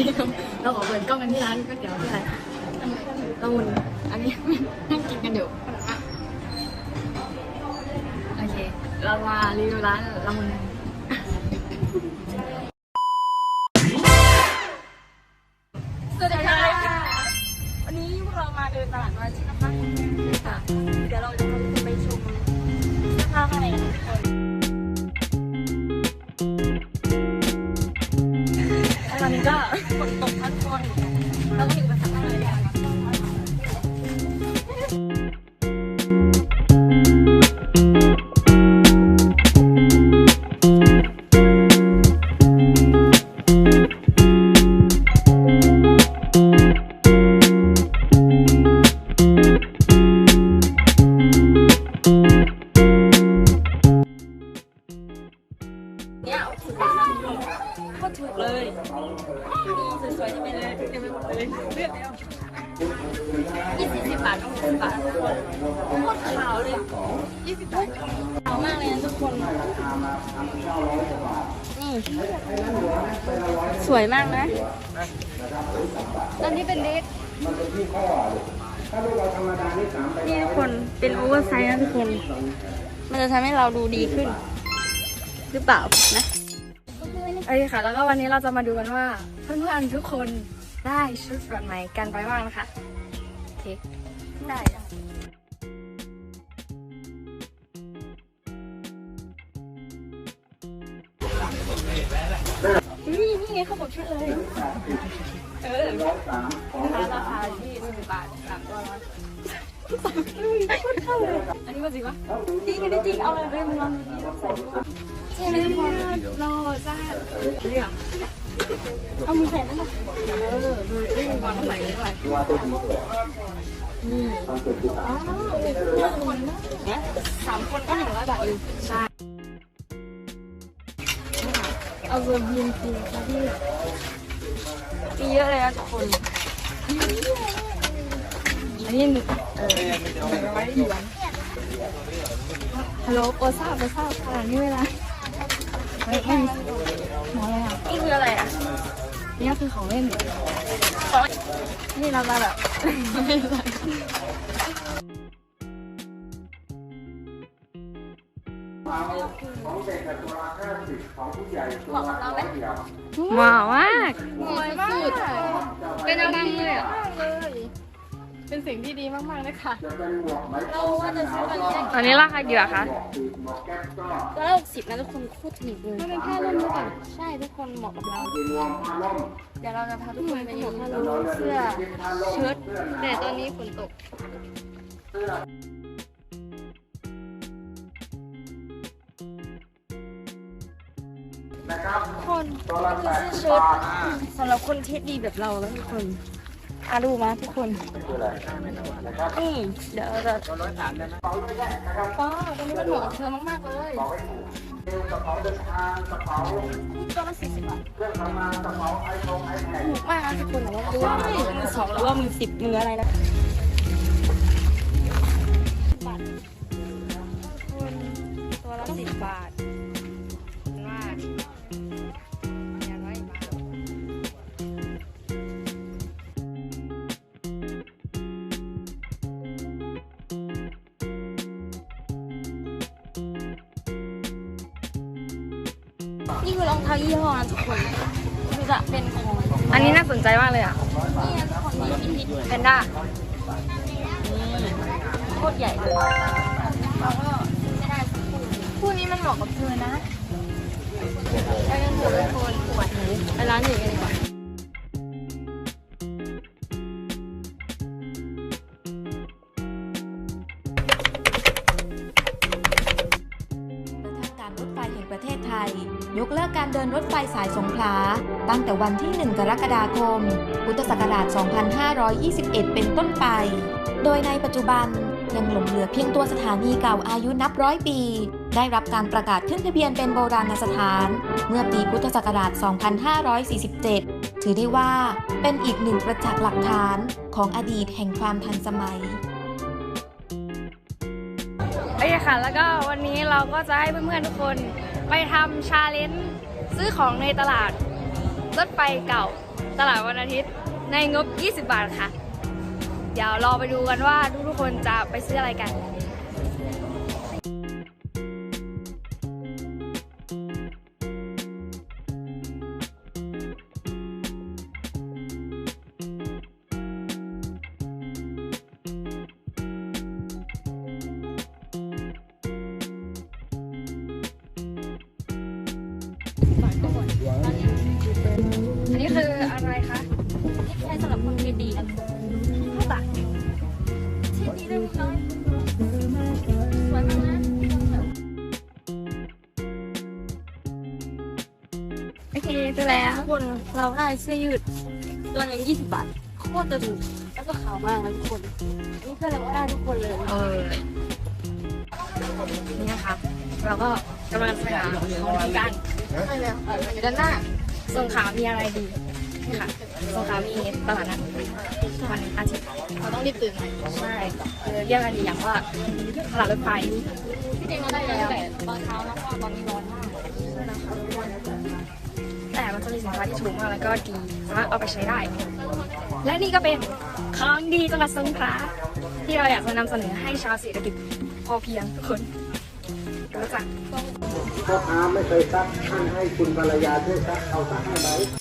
นี้เราขอเปิดกล้องกันที่ร้านก๋วยเตี๋ยวที่อะไรละมุนอันนี้นั่งกินกันอยู่โอเค เรามารีวิวร้านละมุนสวัสดีค่ะวันนี้พวกเรามาเดินตลาดวันอาทิตย์นะคะค่ะเดี๋ยวเรา แล้ ถูกเลยสวยๆที่เป็นเลยเต็มไปหมดเลยเลือกแล้วยี่สิบสิบบาทก็หกสิบบาททุกคนโคตรขาวเลยยี่สิบบาทขาวมากเลยนะทุกคนนี่สวยมากนะอันนี้เป็นเด็กนี่ทุกคนเป็นโอเวอร์ไซส์นะทุกคน มันจะทำให้เราดูดีขึ้น หรือเปล่านะ โอเคค่ะ แล้วก็วันนี้เราจะมาดูกันว่าเพื่อนๆทุกคนได้ชุดแบบไหนกันไปบ้างนะคะโอเคได้อะนี่นี่ไงเขาบอกชุดเลยเออนะคะราคาที่สิบบาทสามตัวร้อยสามตัวเข้าเลยอันนี้มาจริงปะจริงอันนี้จริงเอาเลยไปมึงลองดูดิ ใส่ไหมทุกคนรอจ้าเรียกเอามือใส่นั่นนะเออดูดิก่อนใส่ด้วยนี่อ๋อคนสามคนก็หนึ่งร้อยบาทเองใช่เอาเบอร์บินจริงค่ะพี่มีเยอะเลยนะทุกคนอันนี้หนึ่งเออร้อยหยวนฮัลโหลโปซ่าโปซ่าขนาดนี้เวลา เม่นี่คืออะไรอะนี่ก็คือของเล่นนี่เรามาแบบของเด็กตัวละห้าสิบของผู้ใหญ่ตัวละร้อยเดียวหวานมากสวยมากเป็นอะไรเลยอะ เป็นสิ่งที่ดีมากๆเลยค่ะเราว่าจะซื้อวันนี้ตอนนี้ราคากี่บาทคะตัวละหกสิบนะทุกคนโคตรถูกเลยมันเป็นผ้าร่มหรือเปล่าใช่ทุกคนเหมาะกับเรา เดี๋ยวเราจะพาทุกคนไปดูเสื้อเชิ้ตแต่ตอนนี้ฝนตกคนก็คือเสื้อเชิ้ตสำหรับคนเทสดีแบบเราแล้วทุกคน อาดูมาทุกคนนี่เดี๋ยวเราจะป้าตอนนี้มันเหมาะกับเธอมากๆเลยตัวละสี่สิบบาทถูกมากนะทุกคนแต่ว่าดูว่ามือสองหรือว่ามือสิบมืออะไรนะ นี่คือรองเท้ายี่ห้อนะทุกคนคือจะเป็นของอันนี้น่าสนใจมากเลยอะนี่นะทุกคนมีพิพิธแพนด้านี่โคตรใหญ่เลยเราก็ไม่ได้สักคู่คู่นี้มันเหมาะกับเธอนะไปกันเถอะทุกคนปวดหูไปร้านอื่นกันดีกว่า ยกเลิกการเดินรถไฟสายสงขลา ตั้งแต่วันที่ 1 กรกฎาคม พุทธศักราช 2521 เป็นต้นไป โดยในปัจจุบันยังหลงเหลือเพียงตัวสถานีเก่าอายุนับร้อยปี ได้รับการประกาศขึ้นทะเบียนเป็นโบราณสถาน เมื่อปีพุทธศักราช 2547 ถือได้ว่าเป็นอีกหนึ่งประจักษ์หลักฐานของอดีตแห่งความทันสมัยโอเคค่ะ แล้วก็วันนี้เราก็จะให้เพื่อนๆทุกคน ไปทำชาเลนจ์ซื้อของในตลาดรถไฟเก่าตตลาดวันอาทิตย์ ในงบ 20 บาทค่ะ เดี๋ยวรอไปดูกันว่าทุกๆคนจะไปซื้ออะไรกัน อันนี้คืออะไรคะที่ใช้สำหรับคนดีๆข้าวตากที่นี่ได้น้อยสวยมากนะโอเคซื้อแล้วทุกคนเราได้เสื้อยืดตัวหนึง20บาทโคตรจะถูกแล้วก็ขาวมากนะทุกคนนี่เพื่อนเราก็ได้ทุกคนเลยเออนี่นะคะเราก็ กำลังไปหาของดีกันใช่แล้วอยู่ด้านหน้าสงขลามีอะไรดีนี่ค่ะสงขลามีตลาดนัดวันอาทิตย์เราต้องรีบตื่นหน่อยใช่คือเรียกกันอีกอย่างว่าตลาดรถไฟที่จริงเราได้แล้วแต่ตอนเช้านะเพราะว่าตอนนี้ร้อนมากแต่มันจะมีสินค้าที่ถูกมากแล้วก็ดีสามารถเอาไปใช้ได้ และนี่ก็เป็นของดีจังหวัดสงขลาที่เราอยากจะนำเสนอให้ชาวเศรษฐกิจพอเพียงทุกคน รู้จักพ่อค้าไม่เคยซักท่านให้คุณภรรยาช่วยซักเอาซักให้ไหม